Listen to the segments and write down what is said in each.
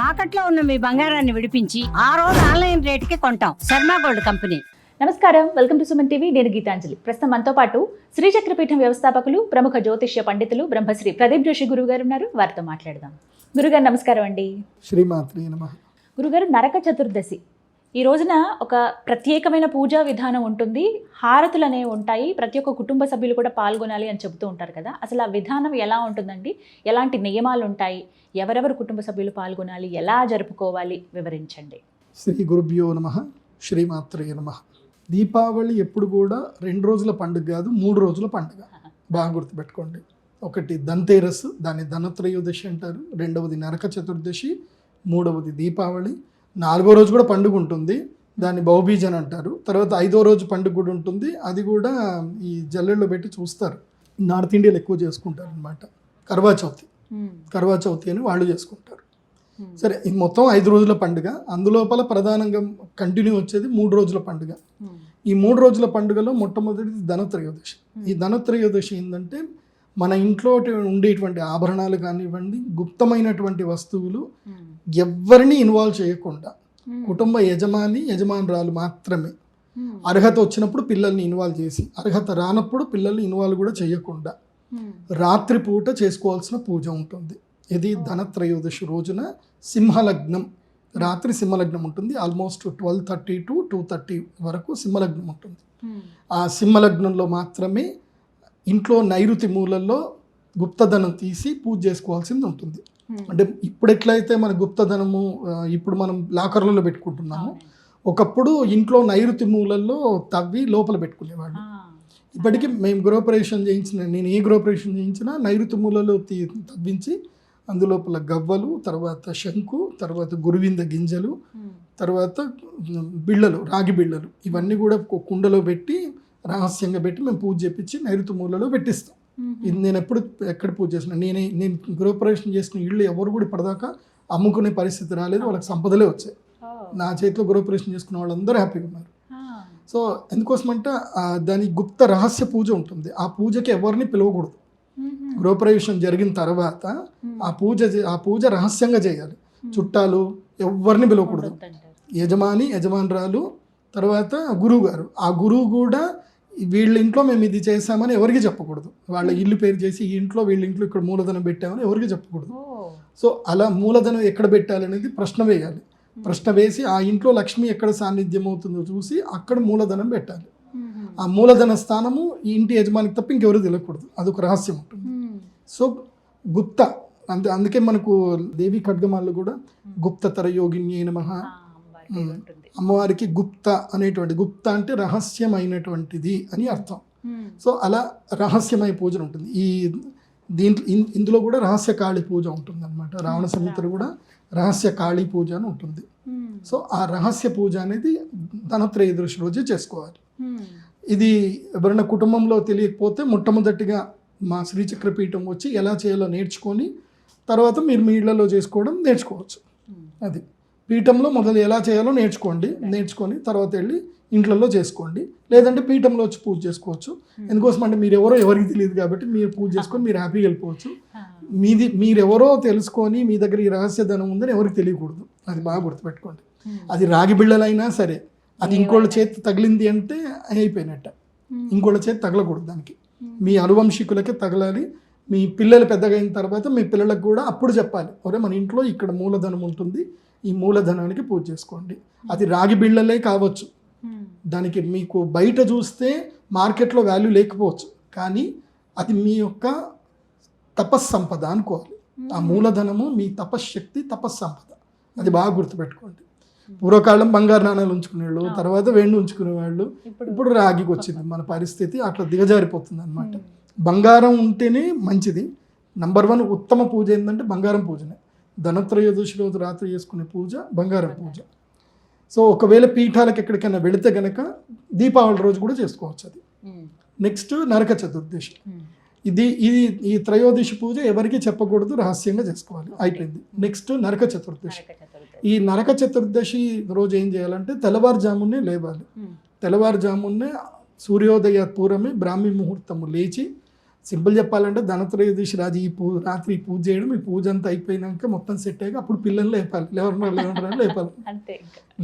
తాకట్లో ఉన్న మీ బంగారాన్ని విడిపించి ఆ రోజు ఆన్లైన్ రేటుకి కొంటాం. Sharma gold company. నమస్కారం. Welcome to Suman TV. నేను గీతాంజలి. ప్రస్తుతం మనతో పాటు శ్రీచక్రపీఠం వ్యవస్థాపకులు ప్రముఖ జ్యోతిష్య పండితులు బ్రహ్మశ్రీ ప్రదీప్ జోషి గురువు గారు ఉన్నారు. వారితో మాట్లాడదాం. గురుగారు నమస్కారం అండి. శ్రీమాత్రి నమ. గురుగారు నరక చతుర్దశి. ఈ రోజున ఒక ప్రత్యేకమైన పూజా విధానం ఉంటుంది. హారతులు అనేవి ఉంటాయి. ప్రతి ఒక్క కుటుంబ సభ్యులు కూడా పాల్గొనాలి అని చెబుతూ ఉంటారు కదా. అసలు ఆ విధానం ఎలా ఉంటుందండి? ఎలాంటి నియమాలు ఉంటాయి? ఎవరెవరు కుటుంబ సభ్యులు పాల్గొనాలి? ఎలా జరుపుకోవాలి? వివరించండి. శ్రీ గురుభ్యో నమ. శ్రీమాత్రే నమ. దీపావళి ఎప్పుడు కూడా రెండు రోజుల పండుగ కాదు మూడు రోజుల పండుగ. బాగా గుర్తుపెట్టుకోండి. ఒకటి ధన్తేరస్ దాన్ని ధనత్రయోదశి అంటారు. రెండవది నరక చతుర్దశి మూడవది దీపావళి నాలుగో రోజు కూడా పండుగ ఉంటుంది దాన్ని బౌబీజన్ అంటారు. తర్వాత ఐదో రోజు పండుగ కూడా ఉంటుంది. అది కూడా ఈ జల్లెల్లో పెట్టి చూస్తారు. నార్త్ ఇండియాలో ఎక్కువ చేసుకుంటారు అనమాట కర్వా చౌతి కర్వా చౌతి అని వాళ్ళు చేసుకుంటారు. సరే ఇది మొత్తం ఐదు రోజుల పండుగ. అందులోపల ప్రధానంగా కంటిన్యూ వచ్చేది మూడు రోజుల పండుగ. ఈ మూడు రోజుల పండుగలో మొట్టమొదటిది ధనత్రయోదశి. ఈ ధనత్రయోదశి ఏంటంటే మన ఇంట్లో ఉండేటువంటి ఆభరణాలు కానివ్వండి గుప్తమైనటువంటి వస్తువులు ఎవ్వరిని ఇన్వాల్వ్ చేయకుండా కుటుంబ యజమాని యజమానురాలు మాత్రమే అర్హత వచ్చినప్పుడు పిల్లల్ని ఇన్వాల్వ్ చేసి అర్హత రానప్పుడు పిల్లల్ని ఇన్వాల్వ్ కూడా చేయకుండా రాత్రిపూట చేసుకోవాల్సిన పూజ ఉంటుంది. ఇది ధనత్రయోదశి రోజున సింహలగ్నం రాత్రి సింహలగ్నం ఉంటుంది. Almost twelve thirty to two thirty వరకు సింహలగ్నం ఉంటుంది. ఆ సింహలగ్నంలో మాత్రమే ఇంట్లో నైరుతి మూలల్లో గుప్తధనం తీసి పూజ చేసుకోవాల్సింది ఉంటుంది. అంటే ఇప్పుడు ఎట్లయితే మన గుప్తధనము ఇప్పుడు మనం లాకర్లలో పెట్టుకుంటున్నాము ఒకప్పుడు ఇంట్లో నైరుతి మూలల్లో తవ్వి లోపల పెట్టుకునేవాళ్ళు. ఇప్పటికీ మేము గృహప్రవేశం చేయించిన నేను ఏ గృహప్రవేశం చేయించినా నైరుతి మూలలో తీ తవ్వించి అందులోపల గవ్వలు తర్వాత శంకు తర్వాత గురువింద గింజలు తర్వాత బిళ్ళలు రాగి బిళ్ళలు ఇవన్నీ కూడా కుండలో పెట్టి రహస్యంగా పెట్టి మేము పూజ చేపించి నైరుతి మూలలో పెట్టిస్తాం. ఇది నేను ఎప్పుడు ఎక్కడ పూజ చేసిన నేనే నేను గృహప్రవేశం చేసిన ఇళ్ళు ఎవరు కూడా ఇప్పటిదాకా అమ్ముకునే పరిస్థితి రాలేదు వాళ్ళకి సంపదలే వచ్చాయి. నా చేతిలో గృహప్రవేశం చేసుకున్న వాళ్ళందరూ హ్యాపీగా ఉన్నారు. సో ఎందుకోసమంటే దాని గుప్త రహస్య పూజ ఉంటుంది. ఆ పూజకి ఎవరిని పిలవకూడదు. గృహప్రవేశం జరిగిన తర్వాత ఆ పూజ ఆ పూజ రహస్యంగా చేయాలి. చుట్టాలు ఎవరిని పిలవకూడదు. యజమాని యజమానురాలు తర్వాత గురువు గారు ఆ గురువు కూడా వీళ్ళ ఇంట్లో మేము ఇది చేసామని ఎవరికి చెప్పకూడదు. వాళ్ళ ఇల్లు పేరు చేసి ఈ ఇంట్లో వీళ్ళ ఇంట్లో ఇక్కడ మూలధనం పెట్టామని ఎవరికి చెప్పకూడదు. సో అలా మూలధనం ఎక్కడ పెట్టాలనేది ప్రశ్న వేయాలి. ప్రశ్న వేసి ఆ ఇంట్లో లక్ష్మి ఎక్కడ సాన్నిధ్యం అవుతుందో చూసి అక్కడ మూలధనం పెట్టాలి. ఆ మూలధన స్థానము ఈ ఇంటి యజమానికి తప్ప ఇంకెవరు తెలియకూడదు అదొక రహస్యం ఉంటుంది. సో గుప్త అందు అందుకే మనకు దేవి ఖడ్గమాల్లో కూడా గుప్తతర యోగిని నమ. అమ్మవారికి గుప్త అనేటువంటి గుప్త అంటే రహస్యమైనటువంటిది అని అర్థం. సో అలా రహస్యమయ పూజ ఉంటుంది. ఈ దీంట్లో ఇన్- ఇందులో కూడా రహస్య కాళీ పూజ ఉంటుంది అనమాట రావణ సంహితలు కూడా రహస్య కాళీ పూజ అని ఉంటుంది. సో ఆ రహస్య పూజ అనేది ధనత్రయోదశి రోజే చేసుకోవాలి. ఇది ఎవరైనా కుటుంబంలో తెలియకపోతే మొట్టమొదటిగా మా శ్రీచక్రపీఠం వచ్చి ఎలా చేయాలో నేర్చుకొని తర్వాత మీరు మీ ఇళ్ళలో చేసుకోవడం నేర్చుకోవచ్చు. అది. పీఠంలో మొదలు ఎలా చేయాలో నేర్చుకోండి. నేర్చుకొని తర్వాత వెళ్ళి ఇంట్లలో చేసుకోండి. లేదంటే పీఠంలో వచ్చి పూజ చేసుకోవచ్చు. ఎందుకోసం అంటే మీరు ఎవరో ఎవరికి తెలియదు కాబట్టి మీరు పూజ చేసుకొని మీరు హ్యాపీగా వెళ్ళిపోవచ్చు. మీది మీరెవరో తెలుసుకొని మీ దగ్గర ఈ రహస్య ధనం ఉందని ఎవరికి తెలియకూడదు. అది బాగా గుర్తుపెట్టుకోండి. అది రాగి బిళ్ళలైనా సరే అది ఇంకోళ్ళ చేతి తగిలింది అంటే అయిపోయినట్ట. ఇంకోళ్ళ చేతి తగలకూడదు దానికి. మీ అనువంశికులకే తగలాలి. మీ పిల్లలు పెద్దగా అయిన తర్వాత మీ పిల్లలకు కూడా అప్పుడు చెప్పాలి. ఒరే మన ఇంట్లో ఇక్కడ మూలధనం ఉంటుంది. ఈ మూలధనానికి పూజ చేసుకోండి. అది రాగి బిళ్ళలే కావచ్చు. దానికి మీకు బయట చూస్తే మార్కెట్లో వాల్యూ లేకపోవచ్చు. కానీ అది మీ యొక్క తపస్సంపద అనుకోవాలి. ఆ మూలధనము మీ తపశ్శక్తి తపస్సంపద. అది బాగా గుర్తుపెట్టుకోండి. పూర్వకాలం బంగారు నాణాలు ఉంచుకునేవాళ్ళు తర్వాత వెండి ఉంచుకునేవాళ్ళు ఇప్పుడు రాగికి వచ్చింది. మన పరిస్థితి అట్లా దిగజారిపోతుంది అనమాట బంగారం ఉంటేనే మంచిది. నంబర్ వన్ ఉత్తమ పూజ ఏంటంటే బంగారం పూజనే. ధనత్రయోదశి రోజు రాత్రి చేసుకునే పూజ బంగారం పూజ. సో ఒకవేళ పీఠాలకు ఎక్కడికైనా వెళితే గనక దీపావళి రోజు కూడా చేసుకోవచ్చు అది. నెక్స్ట్ నరక చతుర్దశి. ఇది ఇది ఈ త్రయోదశి పూజ ఎవరికి చెప్పకూడదు రహస్యంగా చేసుకోవాలి. అయిపోయింది. నెక్స్ట్ నరక చతుర్దశి. ఈ నరక చతుర్దశి రోజు ఏం చేయాలంటే తెల్లవారుజామునే లేవాలి. తెల్లవారుజామునే సూర్యోదయ పూర్వమే బ్రాహ్మీ ముహూర్తము లేచి సింపుల్ చెప్పాలంటే ధనత్రయోదశి రాజు ఈ పూ రాత్రి పూజ చేయడం ఈ పూజ అంతా అయిపోయినాక మొత్తం సెట్ అయ్యాక అప్పుడు పిల్లల్ని లేపాలి. లేవరు లేవరు లేపాలి.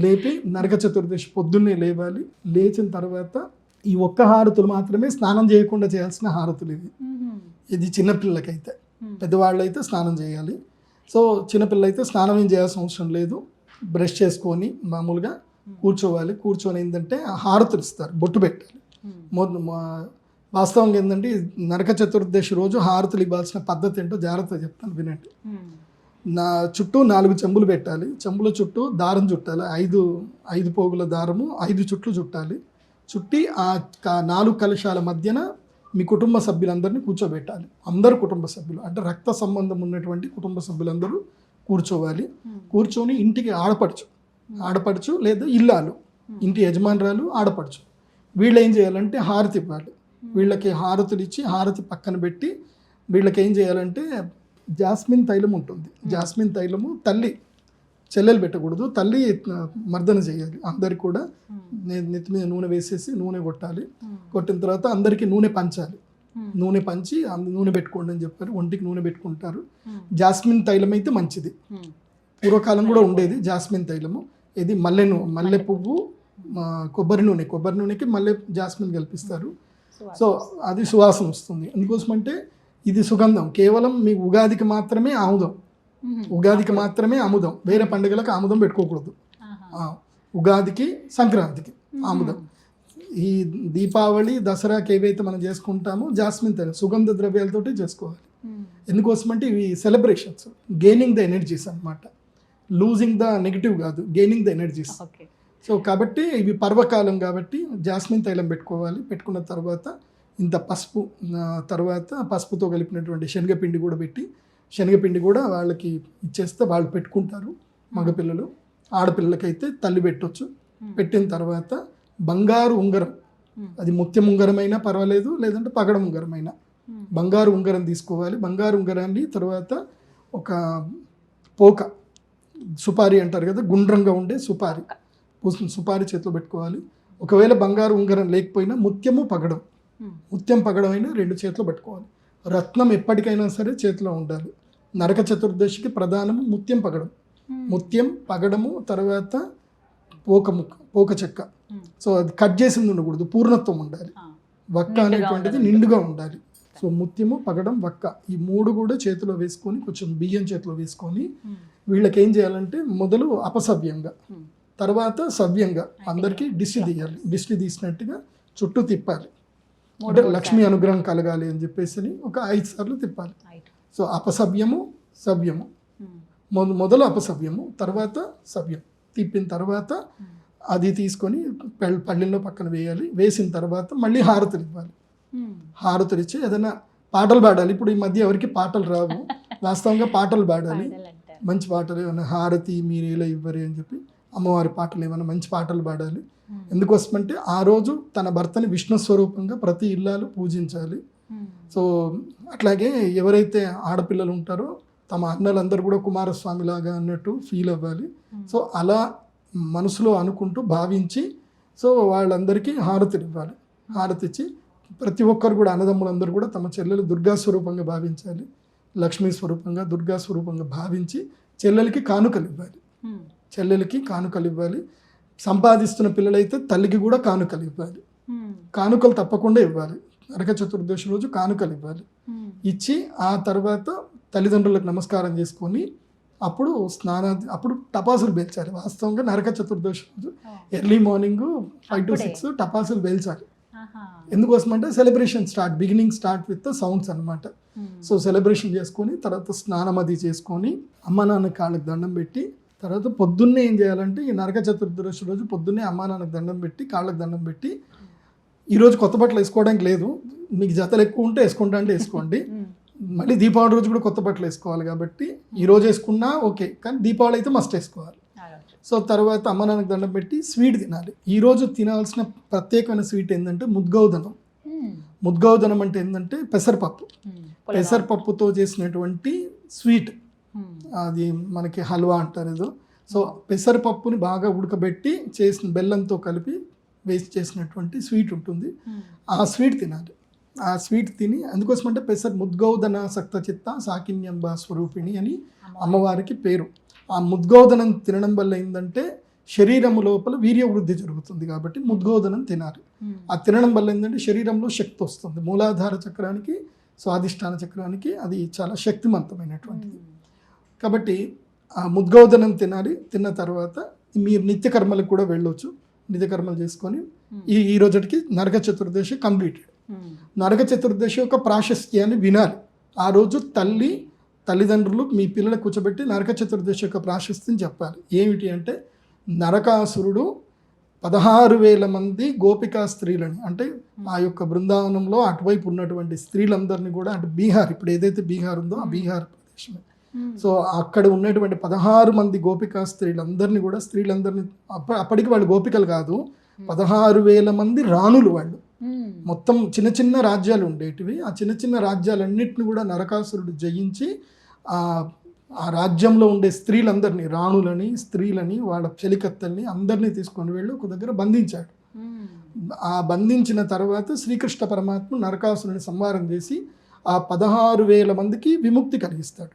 లేపి నరక చతుర్దశి పొద్దున్నే లేవాలి. లేచిన తర్వాత ఈ ఒక్క హారతులు మాత్రమే స్నానం చేయకుండా చేయాల్సిన హారతులు ఇవి. ఇది చిన్నపిల్లలకైతే. పెద్దవాళ్ళు అయితే స్నానం చేయాలి. సో చిన్నపిల్లలు అయితే స్నానం ఏం చేయాల్సిన అవసరం లేదు. బ్రష్ చేసుకొని మామూలుగా కూర్చోవాలి. కూర్చొని ఏంటంటే ఆ హారతులు ఇస్తారు. బొట్టు పెట్టాలి. వాస్తవంగా ఏంటంటే నరక చతుర్దశి రోజు హారతులు ఇవ్వాల్సిన పద్ధతి ఏంటో జాగ్రత్తగా చెప్తాను వినండి. నా చుట్టూ నాలుగు చెంబులు పెట్టాలి. చెంబుల చుట్టూ దారం చుట్టాలి. ఐదు ఐదు పోగుల దారము ఐదు చుట్లు చుట్టాలి. చుట్టి ఆ నాలుగు కలశాల మధ్యన మీ కుటుంబ సభ్యులందరినీ కూర్చోబెట్టాలి. అందరు కుటుంబ సభ్యులు అంటే రక్త సంబంధం ఉన్నటువంటి కుటుంబ సభ్యులందరూ కూర్చోవాలి. కూర్చొని ఇంటికి ఆడపడుచు ఆడపడుచు లేదా ఇల్లాలు. ఇంటి యజమానురాలు ఆడపడుచు. వీళ్ళు ఏం చేయాలంటే హారతి ఇవ్వాలి. వీళ్ళకి హారతులు ఇచ్చి హారతి పక్కన పెట్టి వీళ్ళకి ఏం చేయాలంటే జాస్మిన్ తైలం ఉంటుంది. జాస్మిన్ తైలము తల్లి చెల్లెలు పెట్టకూడదు. తల్లి మర్దన చేయాలి. అందరికి కూడా నెత్తి మీద నూనె వేసేసి నూనె కొట్టాలి. కొట్టిన తర్వాత అందరికీ నూనె పంచాలి. నూనె పంచి నూనె పెట్టుకోండి అని చెప్పారు. ఒంటికి నూనె పెట్టుకుంటారు. జాస్మిన్ తైలం అయితే మంచిది. పూర్వకాలం కూడా ఉండేది జాస్మిన్ తైలము. ఇది మల్లె మల్లె పువ్వు కొబ్బరి నూనె. కొబ్బరి నూనెకి మల్లె జాస్మిన్ కల్పిస్తారు. సో అది సువాసన వస్తుంది. అందుకోసమంటే ఇది సుగంధం. కేవలం మీ ఉగాదికి మాత్రమే ఆముదం. ఉగాదికి మాత్రమే ఆముదం. వేరే పండుగలకు ఆముదం పెట్టుకోకూడదు. ఉగాదికి సంక్రాంతికి ఆముదం. ఈ దీపావళి దసరాకి ఏవైతే మనం చేసుకుంటామో జాస్మిన్ తైలం సుగంధ ద్రవ్యాలతోటి చేసుకోవాలి. మ్మ్. ఎందుకోసమంటే ఇవి సెలబ్రేషన్స్ గెయినింగ్ ద ఎనర్జీస్ అన్నమాట. లూజింగ్ ద నెగిటివ్ కాదు. గెయినింగ్ ద ఎనర్జీస్ సో కాబట్టి ఇవి పర్వకాలం కాబట్టి జాస్మిన్ తైలం పెట్టుకోవాలి. పెట్టుకున్న తర్వాత ఇంత పసుపు తర్వాత పసుపుతో కలిపినటువంటి శనగపిండి కూడా పెట్టి శనగపిండి కూడా వాళ్ళకి ఇచ్చేస్తే వాళ్ళు పెట్టుకుంటారు మగపిల్లలు. ఆడపిల్లలకైతే తల్లి పెట్టొచ్చు. పెట్టిన తర్వాత బంగారు ఉంగరం. అది ముత్యం ఉంగరమైనా పర్వాలేదు లేదంటే పగడం ఉంగరమైనా. బంగారు ఉంగరం తీసుకోవాలి. బంగారు ఉంగరాన్ని తర్వాత ఒక పోక సుపారి అంటారు కదా గుండ్రంగా ఉండే సుపారి. పూసిన సుపారి చేతిలో పెట్టుకోవాలి ఒకవేళ బంగారు ఉంగరం లేకపోయినా ముత్యము పగడం. ముత్యం పగడం అయినా రెండు చేతిలో పెట్టుకోవాలి రత్నం ఎప్పటికైనా సరే చేతిలో ఉండాలి నరక చతుర్దశికి ప్రధానము ముత్యం పగడం. ముత్యం పగడము తర్వాత పోక ముక్క పోక చెక్క. సో అది కట్ చేసింది ఉండకూడదు పూర్ణత్వం ఉండాలి. వక్క అనేటువంటిది. నిండుగా ఉండాలి సో ముత్యము పగడం వక్క ఈ మూడు కూడా చేతిలో వేసుకొని కొంచెం బియ్యం చేతిలో వేసుకొని. వీళ్ళకి ఏం చేయాలంటే మొదలు అపసవ్యంగా. తర్వాత సవ్యంగా అందరికీ దిష్టి తీయాలి. దిష్టి తీసినట్టుగా చుట్టూ తిప్పాలి. అంటే లక్ష్మీ అనుగ్రహం కలగాలి అని చెప్పేసి ఒక ఐదు సార్లు తిప్పాలి. సో అపసవ్యము సవ్యము. మొద- మొదలు అపసవ్యము తర్వాత సవ్యం. తిప్పిన తర్వాత మ్మ్. అది తీసుకొని పళ్ళెల్లో పక్కన వేయాలి. వేసిన తర్వాత మళ్ళీ హారతులు ఇవ్వాలి. మ్మ్. హారతులు ఇచ్చి ఏదైనా పాటలు పాడాలి. ఇప్పుడు ఈ మధ్య ఎవరికి పాటలు రావు. వాస్తవంగా పాటలు పాడాలి. మంచి పాటలు ఏమైనా హారతి మీరు ఇలా ఇవ్వరు అని చెప్పి అమ్మవారి పాటలు ఏమైనా మంచి పాటలు పాడాలి. ఎందుకోసమంటే ఆ రోజు తన భర్తని విష్ణు స్వరూపంగా ప్రతి ఇల్లాలు పూజించాలి. సో అట్లాగే ఎవరైతే ఆడపిల్లలు ఉంటారో తమ అన్నలందరూ కూడా కుమారస్వామి లాగా అన్నట్టు ఫీల్ అవ్వాలి. సో అలా మనసులో అనుకుంటూ భావించి సో వాళ్ళందరికీ హారతులు ఇవ్వాలి. హారతి ఇచ్చి ప్రతి ఒక్కరు కూడా అన్నదమ్ములందరూ కూడా తమ చెల్లెలు దుర్గా స్వరూపంగా భావించాలి. లక్ష్మీ స్వరూపంగా దుర్గా స్వరూపంగా భావించి చెల్లెలకి కానుకలు ఇవ్వాలి. చెల్లెలకి కానుకలు ఇవ్వాలి సంపాదిస్తున్న పిల్లలైతే తల్లికి కూడా కానుకలు ఇవ్వాలి. కానుకలు తప్పకుండా ఇవ్వాలి నరక చతుర్దశి రోజు కానుకలు ఇవ్వాలి. ఇచ్చి ఆ తర్వాత తల్లిదండ్రులకు నమస్కారం చేసుకొని అప్పుడు స్నాన అప్పుడు టపాసులు పేల్చాలి వాస్తవంగా నరక చతుర్దశి రోజు. Early morning five to. Six టపాసులు పేల్చాలి. ఎందుకోసం అంటే celebration start beginning start with sounds అన్నమాట మ్మ్. సో సెలబ్రేషన్ చేసుకొని తర్వాత స్నానం అది చేసుకొని అమ్మ నాన్న కాళ్ళకి దండం పెట్టి తర్వాత పొద్దున్నే ఏం చేయాలంటే ఈ నరక చతుర్దశి రోజు పొద్దున్నే అమ్మ నాన్నకి దండం పెట్టి కాళ్ళకి దండం పెట్టి ఈరోజు కొత్త బట్టలు వేసుకోవడానికి లేదు మీకు జతలు ఎక్కువ ఉంటే వేసుకుంటా అంటే వేసుకోండి. మళ్ళీ దీపావళి రోజు కూడా కొత్త బట్టలు వేసుకోవాలి కాబట్టి ఈ రోజు వేసుకున్నా ఓకే కానీ దీపావళి అయితే మస్ట్ వేసుకోవాలి. సో తర్వాత అమ్మ నాన్నకి దండం పెట్టి స్వీట్ తినాలి ఈ రోజు తినాల్సిన ప్రత్యేకమైన స్వీట్ ఏంటంటే ముద్గౌదనం. ముద్గౌదనం అంటే ఏంటంటే పెసరపప్పు. పెసరపప్పుతో చేసినటువంటి స్వీట్. అది మనకి హల్వా అంటారు ఏదో. సో పెసరపప్పుని బాగా ఉడకబెట్టి చేసిన బెల్లంతో కలిపి వేసి చేసినటువంటి స్వీట్ ఉంటుంది. మ్మ్. ఆ స్వీట్ తినాలి. ఆ స్వీట్ తిని అందుకోసమంటే పెసర్ ముద్గౌదన సక్త చిత్త సాకిన్యంబ స్వరూపిణి అని అమ్మవారికి పేరు. ఆ ముద్గోదనం తినడం వల్ల ఏంటంటే శరీరము లోపల వీర్య వృద్ధి జరుగుతుంది కాబట్టి ముద్గోదనం తినాలి. ఆ తినడం వల్ల ఏంటంటే శరీరంలో శక్తి వస్తుంది. మూలాధార చక్రానికి స్వాదిష్టాన చక్రానికి అది చాలా శక్తివంతమైనటువంటిది కాబట్టి ఆ ముద్గోదనం తినాలి తిన్న తర్వాత మీరు నిత్య కర్మలకు కూడా వెళ్ళొచ్చు. నిత్య కర్మలు చేసుకొని ఈ ఈ రోజుకి నరక చతుర్దశి కంప్లీటెడ్. మ్మ్. నరక చతుర్దశి యొక్క ప్రాశస్త్యాన్ని వినాలి. ఆ రోజు తల్లి తల్లిదండ్రులు మీ పిల్లలకు కూర్చోబెట్టి నరక చతుర్దశి యొక్క ప్రాశస్త్యం చెప్పాలి. ఏమిటి అంటే నరకాసురుడు పదహారు వేల మంది గోపికా స్త్రీలని అంటే ఆ యొక్క బృందావనంలో అటువైపు ఉన్నటువంటి స్త్రీలందరినీ కూడా అంటే బీహార్ ఇప్పుడు ఏదైతే బీహార్ ఉందో ఆ బీహార్ ప్రదేశమే. సో అక్కడ ఉన్నటువంటి పదహారు మంది గోపికా స్త్రీలందరినీ కూడా స్త్రీలందరినీ అప్ప అప్పటికి వాళ్ళు గోపికలు కాదు పదహారు వేల మంది రాణులు వాళ్ళు మ్మ్. మొత్తం చిన్న చిన్న రాజ్యాలు ఉండేటివి ఆ చిన్న చిన్న రాజ్యాలన్నింటిని కూడా నరకాసురుడు జయించి ఆ ఆ రాజ్యంలో ఉండే స్త్రీలందరినీ రాణులని స్త్రీలని వాళ్ళ చెలికత్తల్ని అందరినీ తీసుకొని వెళ్ళి ఒక దగ్గర బంధించాడు. ఆ బంధించిన తర్వాత శ్రీకృష్ణ పరమాత్మ నరకాసురుని సంహారం చేసి ఆ పదహారు వేల మందికి విముక్తి కలిగిస్తాడు.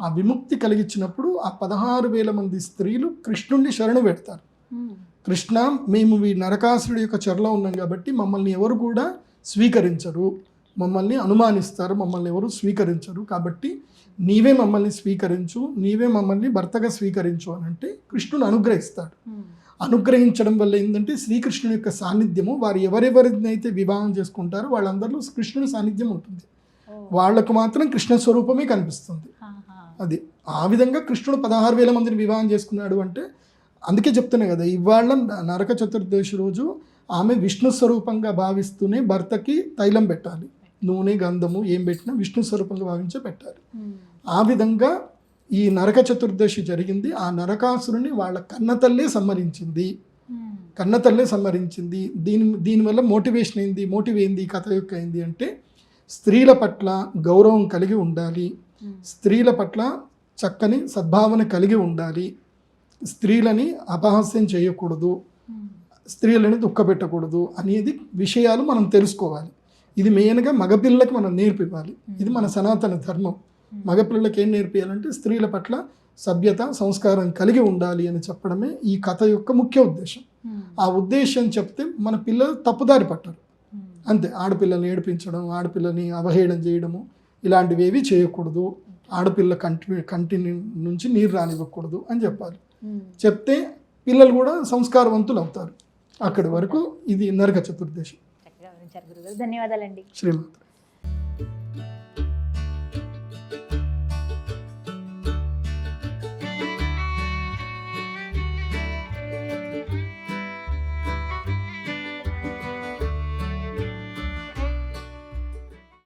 ఆ విముక్తి కలిగించినప్పుడు ఆ పదహారు వేల మంది స్త్రీలు కృష్ణుణ్ణి శరణు పెడతారు. కృష్ణ మేము ఈ నరకాసురుడి యొక్క చెరలో ఉన్నాం కాబట్టి మమ్మల్ని ఎవరు కూడా స్వీకరించరు మమ్మల్ని అనుమానిస్తారు మమ్మల్ని ఎవరు స్వీకరించరు కాబట్టి నీవే మమ్మల్ని స్వీకరించు నీవే మమ్మల్ని భర్తగా స్వీకరించు అని అంటే కృష్ణుడు అనుగ్రహిస్తాడు. అనుగ్రహించడం వల్ల ఏంటంటే శ్రీకృష్ణుని యొక్క సాన్నిధ్యము వారు ఎవరెవరినైతే వివాహం చేసుకుంటారో వాళ్ళందరిలో కృష్ణుని సాన్నిధ్యం ఉంటుంది ఓ. వాళ్ళకు మాత్రం కృష్ణ స్వరూపమే కనిపిస్తుంది. అది ఆ విధంగా కృష్ణుడు పదహారు వేల మందిని వివాహం చేసుకున్నాడు అంటే అందుకే చెప్తున్నా కదా ఇవాళ నరక చతుర్దశి రోజు ఆమె విష్ణు స్వరూపంగా భావిస్తూనే భర్తకి తైలం పెట్టాలి. నూనె గంధము ఏం పెట్టినా విష్ణు స్వరూపంగా భావించే పెట్టాలి. ఆ విధంగా ఈ నరక చతుర్దశి జరిగింది. ఆ నరకాసురుని వాళ్ళ కన్నతల్లే సంహరించింది. కన్నతల్లే సంహరించింది. దీని దీనివల్ల మోటివేషన్ ఏంది మోటివ్ ఏంది కథ యొక్క ఏంది అంటే స్త్రీల పట్ల గౌరవం కలిగి ఉండాలి. స్త్రీల పట్ల చక్కని సద్భావన కలిగి ఉండాలి. స్త్రీలని అపహాస్యం చేయకూడదు. స్త్రీలని దుఃఖపెట్టకూడదు అనేది విషయాలు మనం తెలుసుకోవాలి. ఇది మెయిన్గా మగపిల్లలకి మనం నేర్పివ్వాలి. ఇది మన సనాతన ధర్మం. మగపిల్లలకి ఏం నేర్పియాలంటే స్త్రీల పట్ల సభ్యత సంస్కారం కలిగి ఉండాలి అని చెప్పడమే ఈ కథ యొక్క ముఖ్య ఉద్దేశం. ఆ ఉద్దేశం చెప్తే మన పిల్లలు తప్పుదారి పట్టరు. అంతే. ఆడపిల్లల్ని ఏడిపించడం ఆడపిల్లని అవహేళన చేయడము ఇలాంటివి ఏవి చేయకూడదు. ఆడపిల్ల కంటి కంటి నుంచి నీరు రానివ్వకూడదు అని చెప్పాలి. చెప్తే పిల్లలు కూడా సంస్కారవంతులు అవుతారు. అక్కడి వరకు ఇది నరక చతుర్దశి. ధన్యవాదాలండి. శ్రీమంతుడు